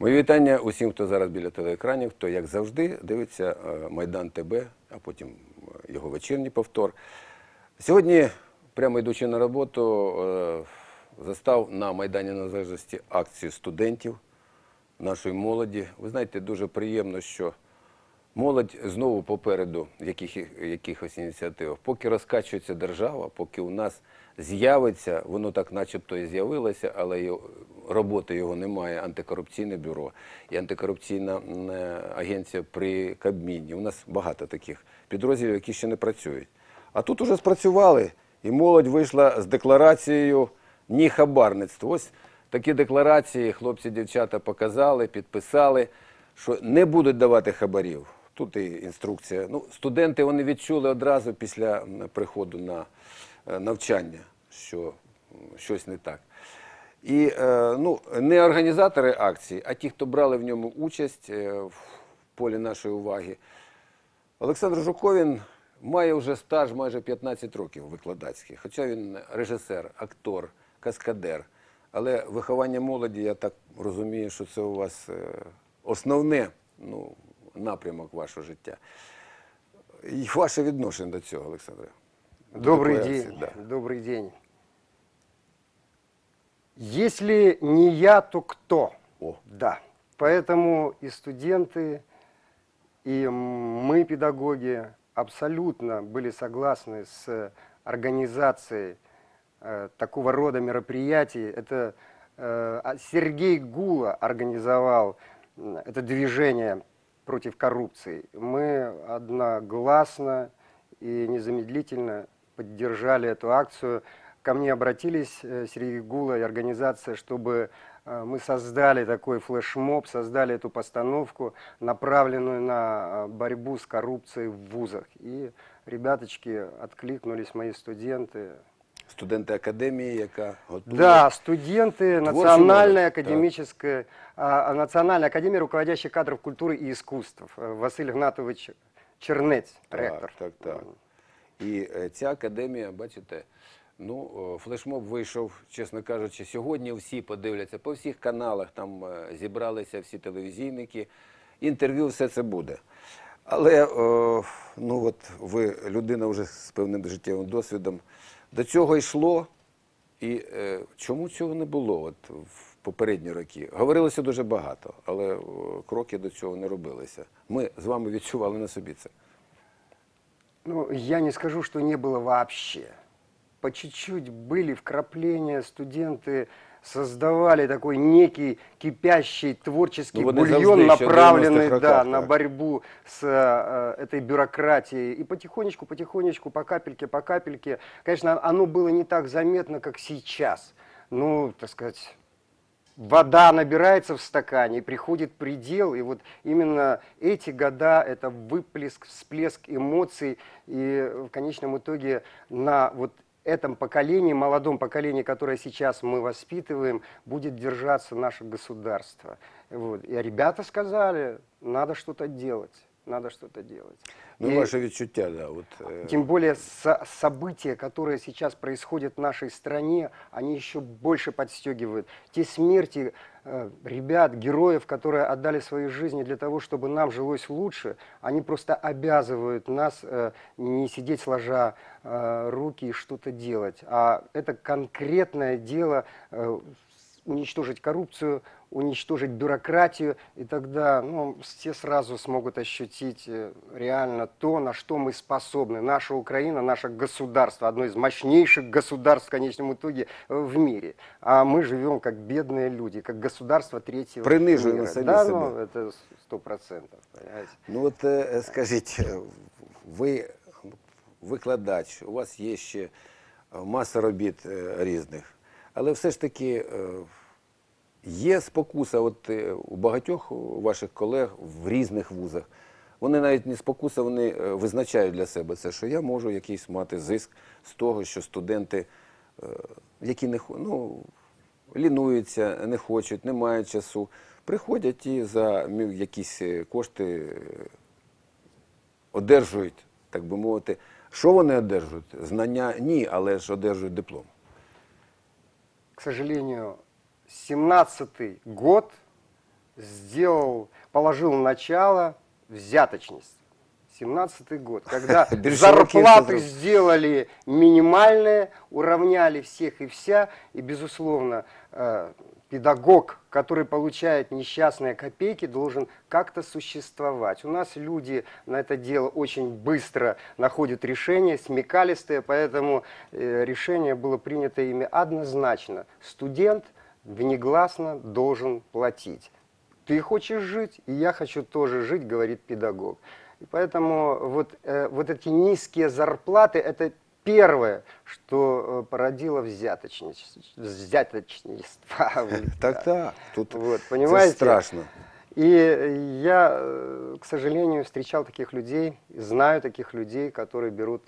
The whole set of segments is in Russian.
Мої вітання усім, хто зараз біля телеекранів, хто, як завжди, дивиться е, Майдан ТБ, а потім е, його вечірній повтор. Сьогодні, прямо йдучи на роботу, е, застав на Майдані Незалежності акцію студентів нашої молоді. Ви знаєте, дуже приємно, що молодь знову попереду яких, якихось ініціатив. Поки розкачується держава, поки у нас з'явиться, воно так начебто і з'явилося, але роботи його немає, антикорупційне бюро і антикорупційна е, агенція при Кабміні. У нас багато таких підрозділів, які ще не працюють. А тут уже спрацювали, і молодь вийшла з декларацією ні хабарництво. Ось такі декларації хлопці, дівчата показали, підписали, що не будуть давати хабарів. Тут і інструкція. Ну, студенти вони відчули одразу після приходу на е, навчання, що щось не так. І е, ну, не організатори акції, а ті, хто брали в ньому участь е, в полі нашої уваги. Олександр Жуковін має вже стаж майже 15 років викладацький, хоча він режисер, актор, каскадер. Але виховання молоді, я так розумію, що це у вас е, основне ну, напрямок вашого життя. І ваше відношення до цього, Олександре? До Добрый такої день. да. Добрый день. Если не я, то кто? О. Да. Поэтому и студенты, и мы, педагоги, абсолютно были согласны с организацией э, такого рода мероприятий. Это э, а Сергей Гула организовал это движение против коррупции. Мы одногласно и незамедлительно поддержали эту акцию Ко мне обратились э, Сергей Гула и организация, чтобы э, мы создали такой флешмоб, создали эту постановку, направленную на э, борьбу с коррупцией в вузах. И ребяточки откликнулись, мои студенты. Студенти академії, яка готує. Да, студенты Творчий Национальной молодь, академической, а, Национальной академии руководящих кадров культуры и искусств. Э, Василий Игнатович Чернець, ректор. Так, так, так. І е, ця академія, бачите, ну, е, флешмоб вийшов, чесно кажучи, сьогодні всі подивляться по всіх каналах, там е, зібралися всі телевізійники, інтерв'ю, все це буде. Але е, ну от ви людина вже з певним життєвим досвідом. До цього йшло, і е, чому цього не було от, в попередні роки? Говорилося дуже багато, але кроки до цього не робилися. Ми з вами відчували на собі це. Ну, я не скажу, что не было вообще. По чуть-чуть были вкрапления, студенты создавали такой некий кипящий творческий Ну, бульон, завжди еще в 90-х направленный роках, да, так. на борьбу с э, этой бюрократией. И потихонечку, потихонечку, по капельке, по капельке. Конечно, оно было не так заметно, как сейчас. Ну, так сказать, вода набирается в стакане, приходит предел, и вот именно эти года это выплеск, всплеск эмоций, и в конечном итоге на вот этом поколении, молодом поколении, которое сейчас мы воспитываем, будет держаться наше государство. Вот. И ребята сказали, надо что-то делать, надо что-то делать. Ну, И- ваше відчуття, да. От, е, тем более со- события, которые сейчас происходят в нашей стране, они еще больше подстегивают. Те смерти э, ребят, героев, которые отдали свои жизни для того, чтобы нам жилось лучше, они просто обязывают нас э, не сидеть сложа э, руки и что-то делать. А это конкретное дело э, уничтожить коррупцию, уничтожить бюрократию, и тогда ну, все сразу смогут ощутить э, реально то, на что мы способны. Наша Украина, наше государство, одно из мощнейших государств в конечном итоге э, в мире. А мы живем как бедные люди, как государство третьего Принижуємо мира. самі да, себе. ну, это сто процентов, понимаете. Ну от е, скажіть, е, ви викладач, у вас є ще е, маса робіт е, різних, але все ж таки е, є спокуса от, е, у багатьох ваших колег в різних вузах. Вони навіть не спокуса, вони е, визначають для себе це, що я можу якийсь мати зиск з того, що студенти, е, які не ну, лінуються, не хочуть, не мають часу, приходять і за якісь кошти одержують, так би мовити. Що вони одержують? Знання ні, але ж одержують диплом. К сожалению, 17-й год сделал, положил начало взяточности. 17 год, когда зарплаты сделали минимальные, уравняли всех и вся, и, безусловно, э, педагог, который получает несчастные копейки, должен как-то существовать. У нас люди на это дело очень быстро находят решение, смекалистые, поэтому э, решение было принято ими однозначно. Студент внегласно должен платить. Ты хочешь жить, и я хочу тоже жить, говорит педагог. И поэтому вот, э, вот эти низкие зарплаты – это первое, что э, породило взяточничество. взяточничество. Так, так. Тут Вот, понимаете? страшно. И я, э, к сожалению, встречал таких людей, знаю таких людей, которые берут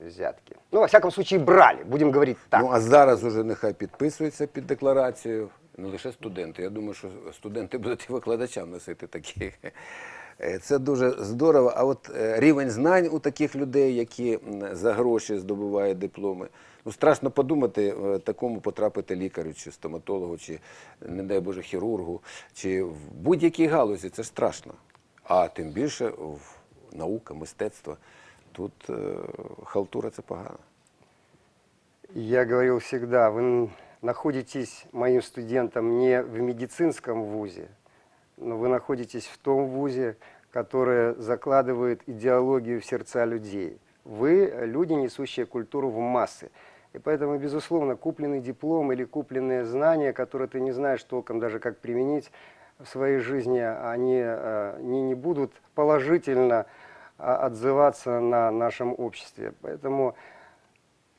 взятки. Ну, во всяком случае, брали, будем говорить так. Ну а зараз уже нехай підписуються під декларацією. Не лише студенти. Я думаю, що студенти будуть і викладачам носити такі. Е, Це дуже здорово. А от е, рівень знань у таких людей, які за гроші здобувають дипломи. Ну, страшно подумати, е, такому потрапити лікарю, чи стоматологу, чи, не дай Боже, хірургу, чи в будь-якій галузі. Це страшно. А тим більше в наука, мистецтво. Тут е, халтура це погано. Я говорил всегда, вы находитесь моим студентом не в медицинском вузе, но вы находитесь в том вузе, который закладывает идеологию в сердца людей. Вы люди, несущие культуру в массы. И поэтому, безусловно, купленный диплом или купленные знания, которые ты не знаешь толком даже как применить в своей жизни, они э, не, не будут положительно отзываться на нашем обществе. Поэтому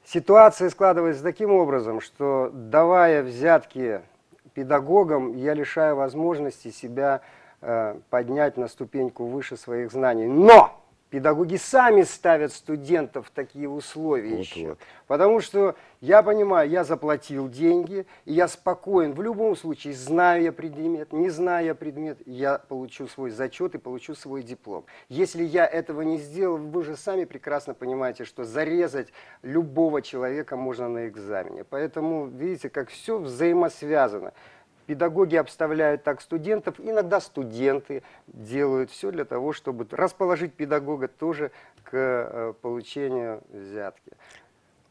Ситуация складывается таким образом, что давая взятки педагогам, я лишаю возможности себя э, поднять на ступеньку выше своих знаний. Но педагоги сами ставят студентов в такие условия Вот, еще. вот. Потому что я понимаю, я заплатил деньги, и я спокоен. В любом случае, знаю я предмет, не зная я предмет, я получу свой зачет и получу свой диплом. Если я этого не сделал, вы же сами прекрасно понимаете, что зарезать любого человека можно на экзамене. Поэтому, видите, как все взаимосвязано. Педагоги обставляют так студентов, иногда студенты делают все для того, чтобы расположить педагога тоже к э, получению взятки.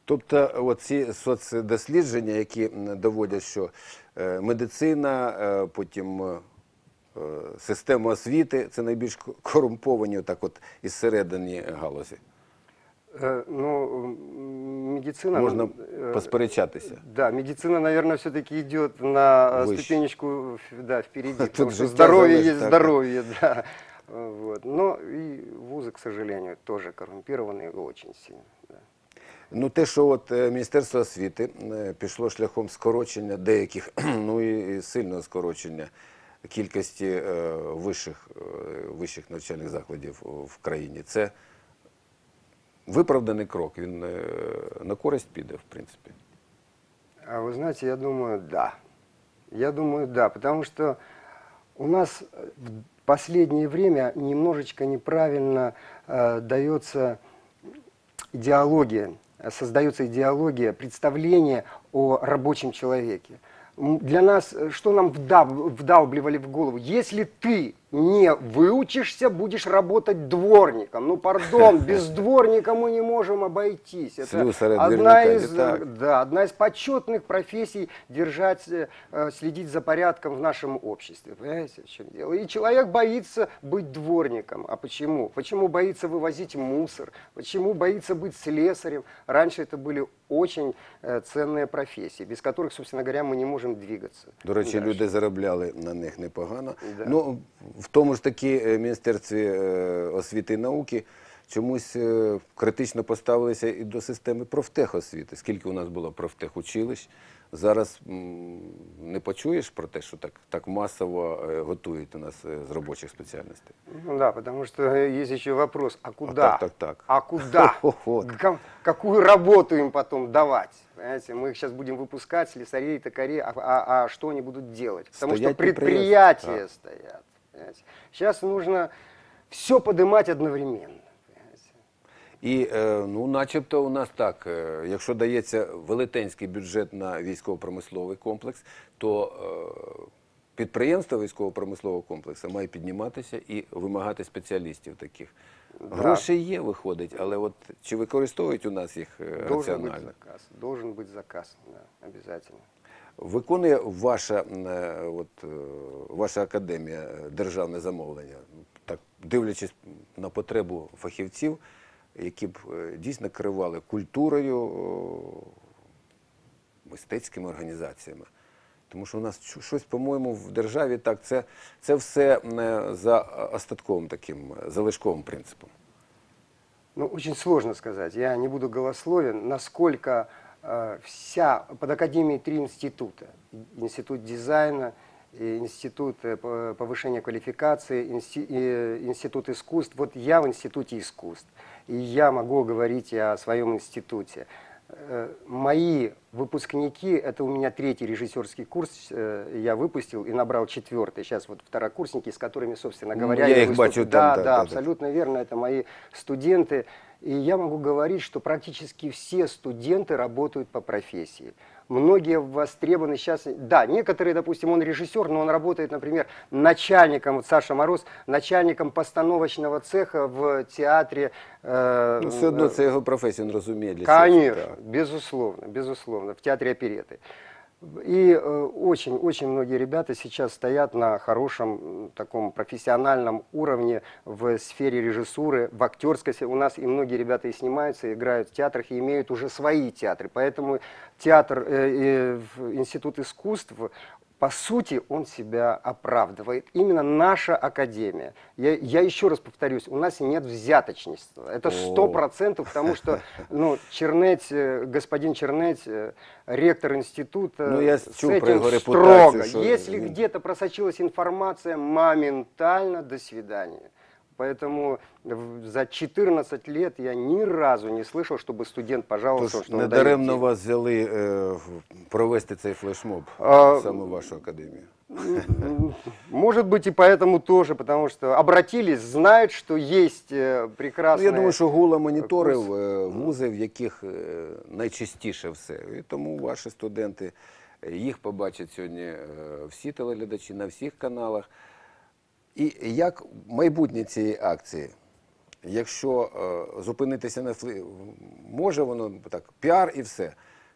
Тобто, от ці соцдослідження, які м, доводять, що е, медицина, е, потім е, е, система освіти це найбільш ко- корумповані отак от із середини галузі. Э, Ну, м, медицина... Можна э, посперечатися. Да, медицина, наверное, все-таки идет на э, Выше. ступенечку в- да, впереди, Тут потому что життя здоровье залежить, есть так. здоровье, да. Э, Вот. Но и вузы, к сожалению, тоже коррумпированные очень сильно. да. Ну, те, що от е, Міністерство освіти е, пішло шляхом скорочення деяких, ну і і сильного скорочення кількості е, вищих, е, вищих навчальних закладів в країні. Це виправданий крок. Він е, на користь піде, в принципі. А вы знаете, я думаю, да. Я думаю, да, потому что у нас э, в последнее время немножечко неправильно э, дается идеология, э, создается идеология, представление о рабочем человеке. М, Для нас, э, что нам вдав- вдалбливали в голову? Если ты не выучишься, будешь работать дворником. Ну, пардон, без дворника мы не можем обойтись. Это Слюсаря, одна из, э, да, одна из почетных профессий держать, э, э, следить за порядком в нашем обществе. Понимаете, в чем дело? И человек боится быть дворником. А почему? Почему боится вывозить мусор? Почему боится быть слесарем? Раньше это были очень э, ценные профессии, без которых, собственно говоря, мы не можем двигаться. До речі, дальше. люди заробляли на них непогано. Да. Ну, в тому ж таки е, Міністерстві е, освіти і науки чомусь е, критично поставилися і до системи профтехосвіти. Скільки у нас було профтехучилищ, зараз не почуєш про те, що так, так масово готують у нас з робочих спеціальностей. Ну да, потому что э, есть еще вопрос, а куда? так, так, так. А куда? Вот. Ка- Какую работу им потом давать? Понимаете, мы их сейчас будем выпускать, слесарей, токарей, а, а- а что они будут делать? Потому Стоять что предприятия. предприятия стоят. понимаете. Сейчас нужно все поднимать одновременно. І е, ну, начебто у нас так, е, якщо дається велетенський бюджет на військово-промисловий комплекс, то підприємства військово-промислового комплексу має підніматися і вимагати спеціалістів таких. Да. Гроші є, виходить, але от чи використовують у нас їх е, Должен раціонально? заказ. Должен быть заказ, да, обязательно. Виконує ваша, е, от, е, ваша академія е, державне замовлення, так дивлячись на потребу фахівців, які б е, дійсно керували культурою, мистецькими організаціями. Тому що у нас щось, по-моєму, в державі так, це, це все е, за остатковим таким е, залишковим принципом. Ну, очень сложно сказать. Я не буду голословен, насколько э, вся, под Академией три института. Институт дизайна, институт э, по- повышения квалификации, э, институт искусств. Вот я в институте искусств, и я могу говорить о своем институте. Э, Мои выпускники, это у меня третий режиссерский курс, э, я выпустил и набрал четвертый. Сейчас вот второкурсники, с которыми, собственно говоря, я их выступлю. бачу там, да, да, да, да, да. абсолютно верно, это мои студенты. И я могу говорить, что практически все студенты работают по профессии. Многие востребованы сейчас. Да, некоторые, допустим, он режиссер, но он работает, например, начальником, вот Саша Мороз, начальником постановочного цеха в театре. э, Ну, все одно э, це його професія, він розуміє для чого. Конечно, Так. безусловно, безусловно, в театре опереты. И э, очень, очень многие ребята сейчас стоят на хорошем таком профессиональном уровне в сфере режиссуры, в актерской. У нас и многие ребята и снимаются, и играют в театрах, и имеют уже свои театры. Поэтому театр, э, э, Институт искусств, по сути, он себя оправдывает. Именно наша академия. Я, я еще раз повторюсь, у нас нет взяточничества. Это сто процентов, потому что ну, Чернеть, э, господин Чернеть, э, ректор института, Ну, я с этим строго. Если где-то просочилась информация, моментально до свидания. Поэтому в- за 14 лет я ни разу не слышал, чтобы студент пожаловался, Тож что он дает недаремно деньги. вас взяли е, в- провести цей флешмоб А, саме в вашу академію. М, Может быть и поэтому тоже, потому что обратились, знают, что есть э, Ну, прекрасная... я думаю, що гула моніторив курс. е, вузи, в яких е, найчастіше все. І тому ваші студенти е, їх побачать сьогодні е, всі телеглядачі на всіх каналах. І як майбутнє цієї акції? Якщо е, зупинитися на флі... може воно так, піар і все.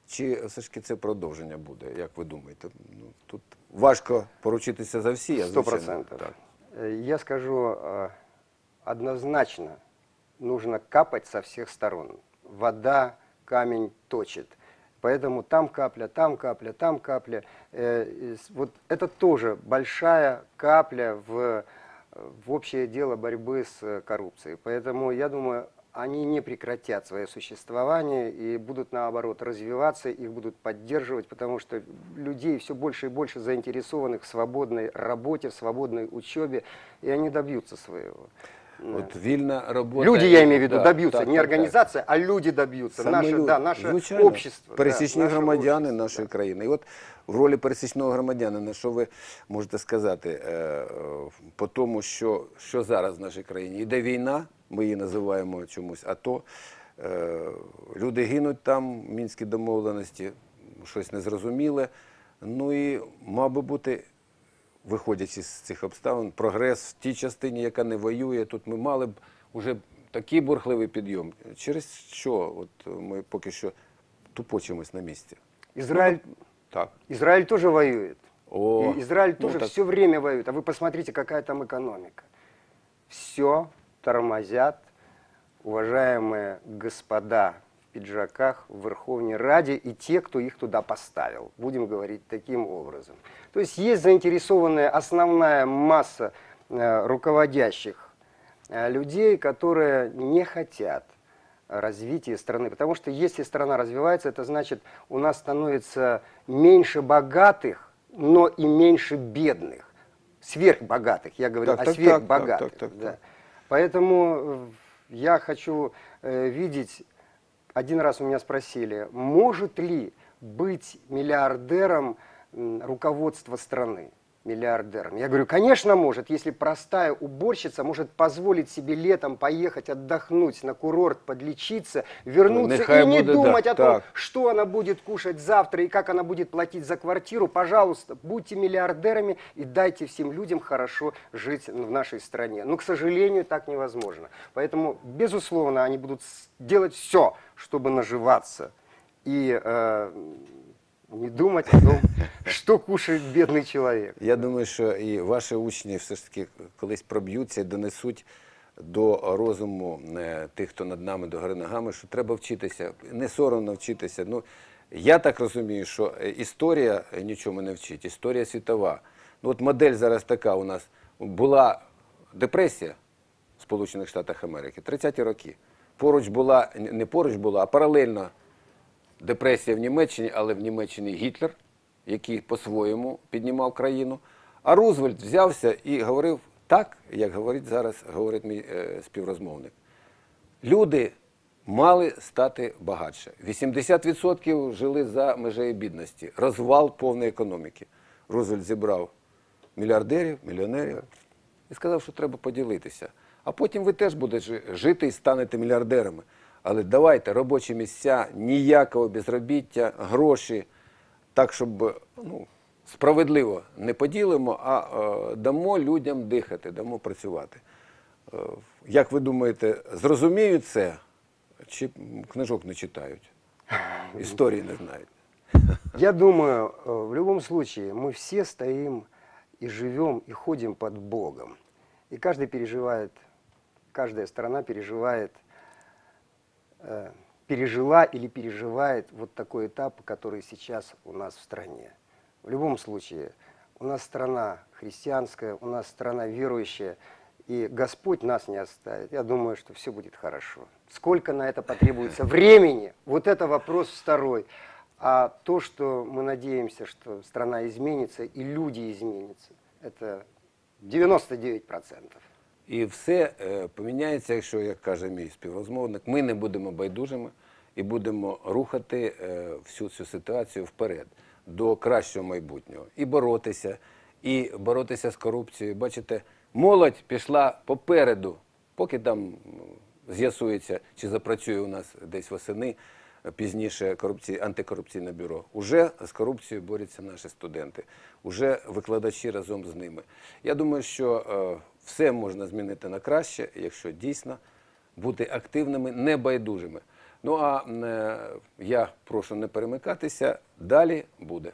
Чи все ж таки це продовження буде, як ви думаєте? Ну, тут важко поручитися за всі, Сто звичайно, процентов. так. Э, Я скажу э, однозначно, нужно капать со всех сторон. Вода камень точит. Поэтому там капля, там капля, там капля. Э, Вот это тоже большая капля в, в общее дело борьбы с э, коррупцией. Поэтому я думаю, они не прекратят свое существование и будут наоборот развиваться, их будут поддерживать, потому что людей все больше и больше заинтересованных в свободной работе, в свободной учебе, и они добьются своего. От вільна робота. Люди, я имею в виду, да, добьются. так, не так, так. организация, а люди добьются. Саме наше, люди. да, наше Звичайно, общество. да, Пересічні наше громадяни общество, нашої да. країни. І от в ролі пересічного громадянина, що ви можете сказати е, е, по тому, що, що зараз в нашій країні? Іде війна, ми її називаємо чомусь АТО. Е, люди гинуть там, мінські домовленості, щось незрозуміле. Ну і мав би бути виходячи з цих обставин, прогрес в тій частині, яка не воює. Тут ми мали б уже такий бурхливий підйом. Через що от ми поки що тупочимось на місці? Израиль, Так. Израиль тоже воюет. О, И Израиль ну тоже так. все время воюет. А вы посмотрите, какая там экономика. Все тормозят уважаемые господа в пиджаках в Верховной Раде и те, кто их туда поставил. Будем говорить таким образом. То есть есть заинтересованная основная масса э, руководящих э, людей, которые не хотят развития страны. Потому что если страна развивается, это значит, у нас становится меньше богатых, но и меньше бедных. Сверхбогатых, я говорю Так, о так, так, сверхбогатых. так, так, так, да. так. Поэтому э, я хочу э, видеть, один раз у меня спросили, может ли быть миллиардером руководство страны? Миллиардером? Я говорю, конечно может, если простая уборщица может позволить себе летом поехать отдохнуть на курорт, подлечиться, вернуться Нехай и не буде, думать да, о том, так. что она будет кушать завтра и как она будет платить за квартиру. Пожалуйста, будьте миллиардерами и дайте всем людям хорошо жить в нашей стране. Но, к сожалению, так невозможно. Поэтому, безусловно, они будут делать все, чтобы наживаться и э, не думать о том, что кушает бедный человек. Я думаю, що і ваші учні все ж таки колись проб'ються і донесуть до розуму е, тих, хто над нами до гори ногами, що треба вчитися, не соромно вчитися. Ну, я так розумію, що е, історія нічому не вчить, історія світова. Ну, от модель зараз така у нас. Була депресія в Сполучених Штатах Америки, 30-ті роки. Поруч була, не поруч була, а паралельно депресія в Німеччині, але в Німеччині Гітлер, який по-своєму піднімав країну. А Рузвельт взявся і говорив так, як говорить зараз, говорить мій е, співрозмовник. Люди мали стати багатше. 80% жили за межею бідності. Розвал повної економіки. Рузвельт зібрав мільярдерів, мільйонерів і сказав, що треба поділитися. А потім ви теж будете жити і станете мільярдерами. Але давайте робочі місця, ніякого безробіття, гроші, так, щоб ну, справедливо не поділимо, а е, дамо людям дихати, дамо працювати. Е, як ви думаєте, зрозуміють це, чи книжок не читають? Історії не знають. Я думаю, э, в любом случае мы все стоим и живем, и ходим под Богом. И каждый переживает, каждая страна переживает, э, пережила или переживает вот такой этап, который сейчас у нас в стране. В любом случае, у нас страна христианская, у нас страна верующая, и Господь нас не оставит. Я думаю, что все будет хорошо. Сколько на это потребуется времени, вот это вопрос второй. А то, что мы надеемся, что страна изменится и люди изменятся, это 99%. І все е, поміняється, якщо, як каже мій співрозмовник, ми не будемо байдужими і будемо рухати е, всю цю ситуацію вперед до кращого майбутнього. І боротися, і боротися з корупцією. Бачите, молодь пішла попереду, поки там з'ясується, чи запрацює у нас десь восени пізніше корупції, антикорупційне бюро. Уже з корупцією борються наші студенти, уже викладачі разом з ними. Я думаю, що е, все можна змінити на краще, якщо дійсно бути активними, небайдужими. Ну а е, я прошу не перемикатися, далі буде.